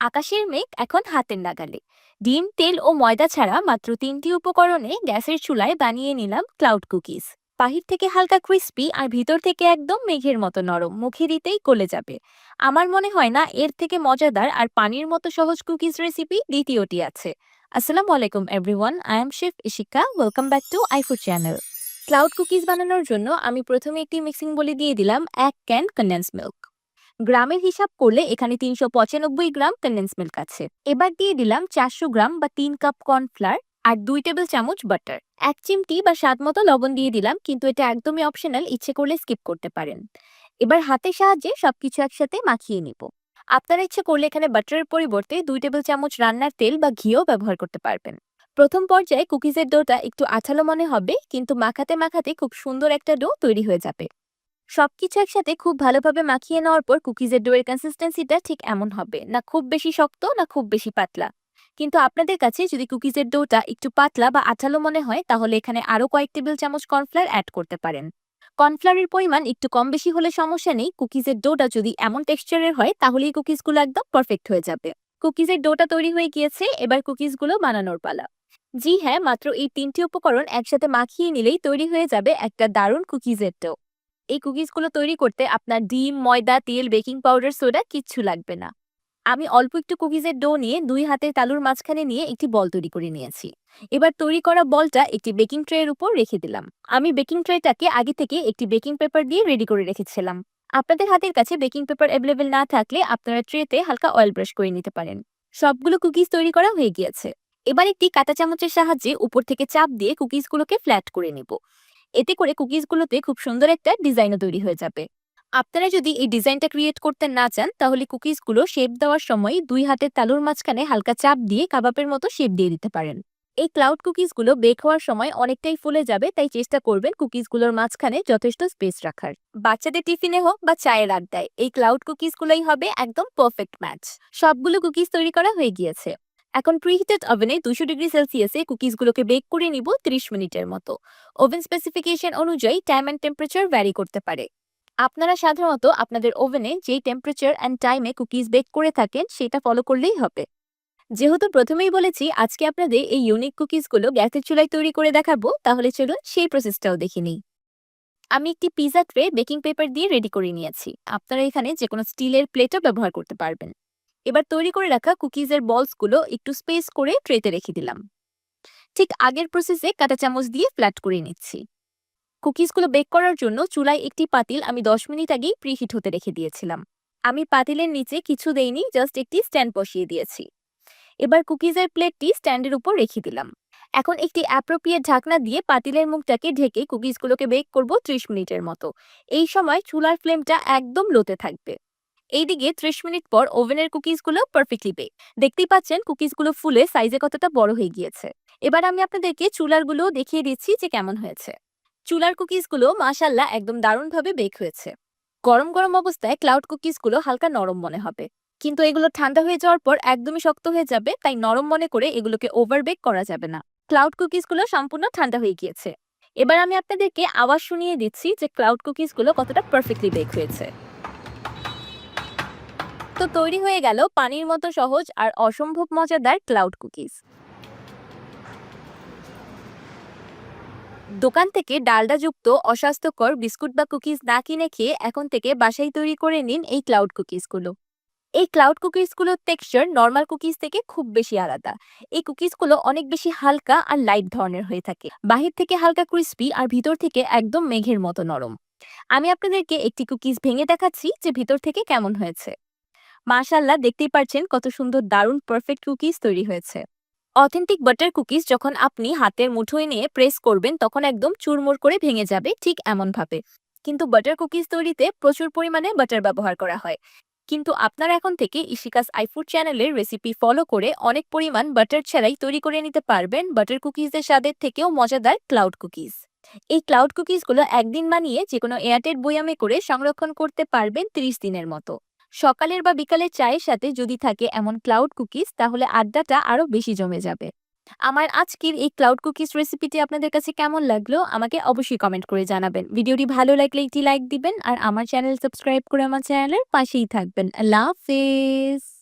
আকাশের মেঘ এখন হাতের নাগালে। ডিম, তেল ও ময়দা ছাড়া মাত্র তিনটি উপকরণে গ্যাসের চুলায় বানিয়ে নিলাম ক্লাউড কুকিজ বাহির থেকে হালকা ক্রিস্পি আর ভিতর থেকে একদম মেঘের মতো নরম, মুখে দিতেই গলে যাবে। আমার মনে হয় না এর থেকে মজাদার আর পানির মতো সহজ কুকিজ রেসিপি দ্বিতীয়টি আছে। আসসালামু আলাইকুম everyone I am chef Ishika welcome back to iFood channel cloud cookies বানানোর জন্য আমি প্রথমে একটি মিক্সিং বলে দিয়ে দিলাম এক ক্যান কন্ডেন্স মিল্ক গ্রামের হিসাব করলে এখানে তিনশো পঁচানব্বই গ্রাম কন্ডেন্স মিল্ক আছে। এবার দিয়ে দিলাম চারশো গ্রাম বা তিন কাপ কর্নফ্লাওয়ার আর দুই টেবিল চামচ বাটার এক চিমটি বা স্বাদ মতো লবণ দিয়ে দিলাম, কিন্তু এটা একদমই অপশনাল ইচ্ছে করলে স্কিপ করতে পারেন। এবার হাতের সাহায্যে সবকিছু একসাথে মাখিয়ে নিব। আপনারা ইচ্ছে করলে এখানে বাটারের পরিবর্তে দুই টেবিল চামচ রান্নার তেল বা ঘিও ব্যবহার করতে পারবেন। প্রথম পর্যায়ে কুকিজের ডোটা একটু আঠালো মনে হবে, কিন্তু মাখাতে মাখাতে খুব সুন্দর একটা ডো তৈরি হয়ে যাবে। সবকিছু একসাথে খুব ভালোভাবে মাখিয়ে নেওয়ার পর কুকিজের ডোয়ের কনসিস্টেন্সিটা ঠিক এমন হবে। না খুব বেশি শক্ত, না খুব বেশি পাতলা। কিন্তু আপনাদের কাছে যদি কুকিজের ডোটা একটু পাতলা বা আঠালো মনে হয়, তাহলে এখানে আরও কয়েক টেবিল চামচ কর্নফ্লাওয়ার অ্যাড করতে পারেন। কর্নফ্লাওয়ারের পরিমাণ একটু কম বেশি হলে সমস্যা নেই, কুকিজের ডোটা যদি এমন টেক্সচারের হয়, তাহলেই কুকিজগুলো একদম পারফেক্ট হয়ে যাবে। কুকিজের ডোটা তৈরি হয়ে গিয়েছে, এবার কুকিজগুলো বানানোর পালা। জি হ্যাঁ মাত্র এই তিনটি উপকরণ একসাথে মাখিয়ে নিলেই তৈরি হয়ে যাবে একটা দারুণ কুকিজের ডো এই কুকিজগুলো তৈরি করতে আপনার ডিম, ময়দা, তেল বেকিং পাউডার সোডা কিচ্ছু লাগবে না। আমি অল্প একটু কুকিজের ডো নিয়ে দুই হাতের তালুর মাঝখানে নিয়ে একটি বল তৈরি করে নিয়েছি। এবার তৈরি করা বলটা একটি বেকিং ট্রের উপর রেখে দিলাম। আমি বেকিং ট্রেটাকে আগে থেকে একটি বেকিং পেপার দিয়ে রেডি করে রেখেছিলাম। আপনাদের হাতের কাছে বেকিং পেপার অ্যাভেলেবেল না থাকলে আপনারা ট্রেতে হালকা অয়েল ব্রাশ করে নিতে পারেন। সবগুলো কুকিজ তৈরি করা হয়ে গিয়েছে। এবার একটি কাঁটা চামচের সাহায্যে উপর থেকে চাপ দিয়ে কুকিজগুলোকে ফ্ল্যাট করে নিব। এতে করে কুকিজগুলোতে খুব সুন্দর একটা ডিজাইনও তৈরি হয়ে যাবে। আপনারা যদি এই ডিজাইনটা ক্রিয়েট করতে না চান, তাহলে কুকিজগুলো শেপ দেওয়ার সময় দুই হাতের তালুর মাঝখানে হালকা চাপ দিয়ে কাবাবের মতো শেপ দিয়ে দিতে পারেন। এই ক্লাউড কুকিজগুলো বেক হওয়ার সময় অনেকটাই ফুলে যাবে, তাই চেষ্টা করবেন কুকিজগুলোর মাঝখানে যথেষ্ট স্পেস রাখার। বাচ্চাদের টিফিনে হোক বা চায়ের আড্ডায়, এই ক্লাউড কুকিজগুলোই হবে একদম পারফেক্ট ম্যাচ। সবগুলো কুকিজ তৈরি করা হয়ে গিয়েছে। এখন প্রিহিটেড ওভেনে দুশো ডিগ্রি সেলসিয়াসে কুকিজগুলোকে বেক করে নিব 30 মিনিটের মতো। ওভেন স্পেসিফিকেশন অনুযায়ী টাইম অ্যান্ড টেম্পারেচার ভ্যারি করতে পারে। আপনারা সাধারণত আপনাদের ওভেনে যেই টেম্পারেচার অ্যান্ড টাইমে কুকিজ বেক করে থাকেন, সেটা ফলো করলেই হবে। যেহেতু প্রথমেই বলেছি আজকে আপনাদের এই ইউনিক কুকিজগুলো গ্যাসের চুলায় তৈরি করে দেখাবো, তাহলে চলুন সেই প্রসেসটাও দেখে নিই। আমি একটি পিজা ট্রে বেকিং পেপার দিয়ে রেডি করে নিয়েছি। আপনারা এখানে যে কোনো স্টিলের প্লেটও ব্যবহার করতে পারবেন। এবার তৈরি করে রাখা কুকিজের বলসগুলো একটু স্পেস করে ট্রেতে রেখে দিলাম। ঠিক আগের প্রসেসে কাঁটা চামচ দিয়ে ফ্ল্যাট করে নিচ্ছি। কুকিজগুলো বেক করার জন্য চুলায় একটি পাতিল আমি দশ মিনিট আগেই প্রিহিট হতে রেখে দিয়েছিলাম। আমি পাতিলের নিচে কিছু দেইনি জাস্ট একটি স্ট্যান্ড বসিয়ে দিয়েছি। এবার কুকিজের প্লেটটি স্ট্যান্ডের উপর রেখে দিলাম। এখন একটি অ্যাপ্রোপ্রিয়েট ঢাকনা দিয়ে পাতিলের মুখটাকে ঢেকে কুকিজগুলোকে বেক করব ত্রিশ মিনিটের মতো। এই সময় চুলার ফ্লেমটা একদম লোতে থাকবে। এইদিকে ত্রিশ মিনিট পর ওভেনের কুকিজগুলো পারফেক্টলি বেক দেখতেই পাচ্ছেন কুকিজগুলো ফুলে সাইজে কতটা বড় হয়ে গিয়েছে। এবার আমি আপনাদেরকে চুলারগুলো দেখিয়ে দিচ্ছি যে কেমন হয়েছে। চুলার কুকিজগুলো মাশাল্লাহ একদম দারুণভাবে বেক হয়েছে। গরম গরম অবস্থায় ক্লাউড কুকিজগুলো হালকা নরম মনে হবে। কিন্তু এগুলো ঠান্ডা হয়ে যাওয়ার পর একদমই শক্ত হয়ে যাবে, তাই নরম মনে করে এগুলোকে ওভার বেক করা যাবে না। ক্লাউড কুকিজগুলো সম্পূর্ণ ঠান্ডা হয়ে গিয়েছে। এবার আমি আপনাদেরকে আওয়াজ শুনিয়ে দিচ্ছি যে ক্লাউড কুকিজগুলো কতটা পারফেক্টলি বেক হয়েছে। তো তৈরি হয়ে গেল পানির মতো সহজ আর অসম্ভব মজাদার ক্লাউড কুকিজ। দোকান থেকে ডালডাযুক্ত, অস্বাস্থ্যকর বিস্কুট বা কুকিজ না কিনে খেয়ে এখন থেকে বাসায় তৈরি করে নিন এই ক্লাউড কুকিজগুলো। এই ক্লাউড কুকিজগুলোর টেক্সচার নর্মাল কুকিজ থেকে খুব বেশি আলাদা। এই কুকিজগুলো অনেক বেশি হালকা আর লাইট ধরনের হয়ে থাকে। বাহির থেকে হালকা ক্রিস্পি আর ভিতর থেকে একদম মেঘের মতো নরম। আমি আপনাদেরকে একটি কুকিজ ভেঙে দেখাচ্ছি যে ভিতর থেকে কেমন হয়েছে। মাশাল্লাহ দেখতেই পারছেন কত সুন্দর দারুণ পারফেক্ট কুকিজ তৈরি হয়েছে। অথেন্টিক বাটার কুকিজ যখন আপনি হাতের মুঠোয় নিয়ে প্রেস করবেন, তখন একদম চুরমুর করে ভেঙে যাবে ঠিক এমন ভাবে কিন্তু বাটার কুকিজ তৈরিতে প্রচুর পরিমাণে বাটার ব্যবহার করা হয়। কিন্তু আপনারা এখন থেকে ইশিকাস আইফুড চ্যানেলের রেসিপি ফলো করে অনেক পরিমাণ বাটার ছাড়াই তৈরি করে নিতে পারবেন বাটার কুকিজের স্বাদের থেকেও মজাদার ক্লাউড কুকিজ এই ক্লাউড কুকিজগুলো একদিন বানিয়ে যে কোনো এয়ারটেড বয়ামে করে সংরক্ষণ করতে পারবেন 30 দিনের মতো। সকালের বা বিকালের চায়ের সাথে যদি থাকে এমন ক্লাউড কুকিজ তাহলে আড্ডাটা আরও বেশি জমে যাবে। আমার আজকের এই ক্লাউড কুকিজ রেসিপিটি আপনাদের কাছে কেমন লাগল, আমাকে অবশ্যই কমেন্ট করে জানাবেন। ভিডিওটি ভালো লাগলে একটি লাইক দিবেন, আর আমার চ্যানেল সাবস্ক্রাইব করে আমার চ্যানেলের পাশেই থাকবেন। আল্লাহ হাফেজ!